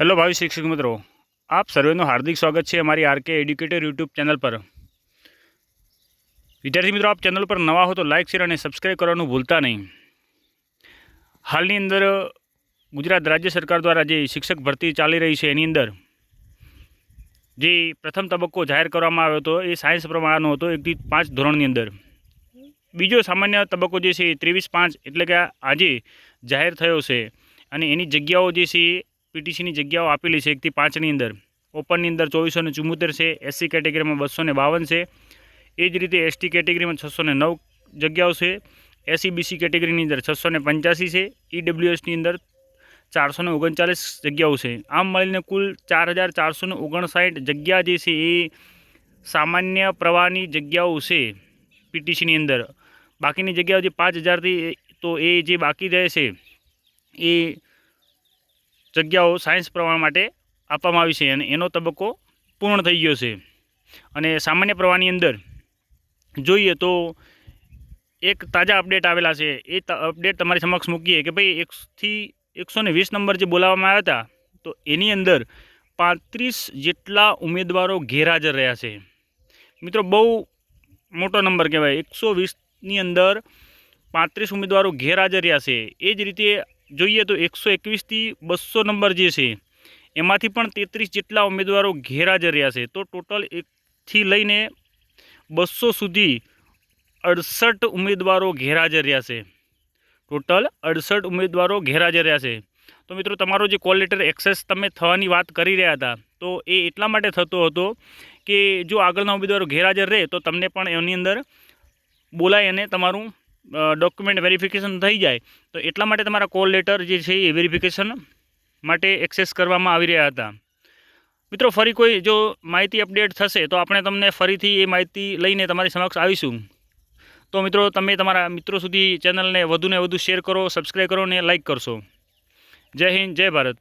Hello ભાવિ શિક્ષક મિત્રો, આપ સર્વેનું હાર્દિક સ્વાગત છે અમારી આરકે એડ્યુકેટર યુટ્યુબ ચેનલ પર. વિદ્યાર્થી મિત્રો, આપ ચેનલ પર નવા હો તો લાઇક શેર અને સબસ્ક્રાઈબ કરવાનું ભૂલતા નહીં. હાલની અંદર ગુજરાત રાજ્ય સરકાર દ્વારા જે શિક્ષક ભરતી ચાલી રહી છે, એની અંદર જે પ્રથમ તબક્કો જાહેર કરવામાં આવ્યો હતો, એ સાયન્સ પ્રમાણનો હતો એકથી પાંચ ધોરણની અંદર. બીજો સામાન્ય તબક્કો જે છે ત્રેવીસ પાંચ, એટલે કે આજે જાહેર થયો છે. અને એની જગ્યાઓ જે છે પીટીસીની જગ્યાઓ આપેલી છે એકથી પાંચની અંદર. ઓપનની અંદર ચોવીસો ને ચુમ્મોતેર છે, એસસી કેટેગરીમાં બસો ને બાવન છે. એ જ રીતે એસટી કેટેગરીમાં છસો ને નવ જગ્યાઓ છે. એસસી બીસી કેટેગરીની અંદર છસો ને પંચ્યાસી છે. ઈડબ્લ્યુએસની અંદર ચારસો ને ઓગણચાલીસ જગ્યાઓ છે. આમ મળીને કુલ ચાર હજાર ચારસો ને ઓગણસાઠ જગ્યા જે છે એ સામાન્ય પ્રવાહની જગ્યાઓ છે પીટીસીની અંદર. બાકીની જગ્યાઓ જે પાંચ હજારથી તો એ જે બાકી રહે છે, એ જગ્યાઓ સાયન્સ પ્રવાહ માટે આપવામાં આવી છે અને એનો તબક્કો પૂર્ણ થઈ ગયો છે. અને સામાન્ય પ્રવાહની અંદર જોઈએ તો એક તાજા અપડેટ આવેલા છે. એ અપડેટ તમારી સમક્ષ મૂકીએ કે ભાઈ એકથી એકસો ને વીસ નંબર જે બોલાવવામાં આવ્યા હતા, તો એની અંદર પાંત્રીસ જેટલા ઉમેદવારો ગેરહાજર રહ્યા છે. મિત્રો, બહુ મોટો નંબર કહેવાય. એકસો વીસની અંદર પાંત્રીસ ઉમેદવારો ગેરહાજર રહ્યા છે. એ જ રીતે જોઈએ તો એકસો એકવીસથી બસો નંબર જે છે, એમાંથી પણ તેત્રીસ જેટલા ઉમેદવારો ગેરહાજર રહ્યા છે. તો ટોટલ એકથી લઈને બસો સુધી અડસઠ ઉમેદવારો ગેરહાજર રહ્યા છે. ટોટલ અડસઠ ઉમેદવારો ગેરહાજર રહ્યા છે. તો મિત્રો, તમારો જે કોલ લેટર એક્સેસ તમે થવાની વાત કરી રહ્યા હતા, તો એ એટલા માટે થતો હતો કે જો આગળના ઉમેદવારો ગેરહાજર રહે, તો તમને પણ એની અંદર બોલાય અને તમારું ડોક્યુમેન્ટ વેરિફિકેશન થઈ જાય, તો એટલા માટે તમારા કોલ લેટર જે છે એ વેરિફિકેશન માટે એક્સેસ કરવામાં આવી રહ્યા હતા. મિત્રો, ફરી કોઈ જો માહિતી અપડેટ થશે, તો આપણે તમને ફરીથી એ માહિતી લઈને તમારી સમક્ષ આવીશું. તો મિત્રો, તમે તમારા મિત્રો સુધી ચેનલને વધુને વધુ શેર કરો સબસ્ક્રાઈબ કરો અને લાઈક કરશો. જય હિન્દ, જય ભારત.